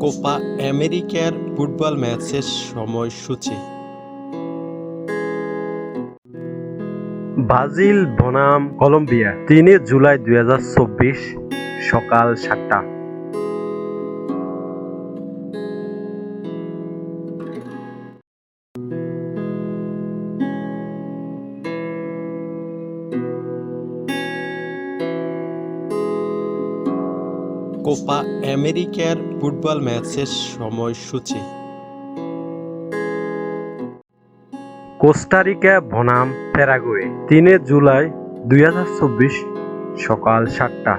Copa আমেরিকার football ম্যাচের সময়সূচি। ব্রাজিল বনাম কলম্বিয়া, তিন জুলাই দুই হাজার চব্বিশ, সকাল সাতটা। কোপা আমেরিকার ফুটবল ম্যাচের সময়সূচি। কোস্টারিকা বনাম প্যারাগুয়ে। তিনে জুলাই দুই হাজার চব্বিশ সকাল সাতটা।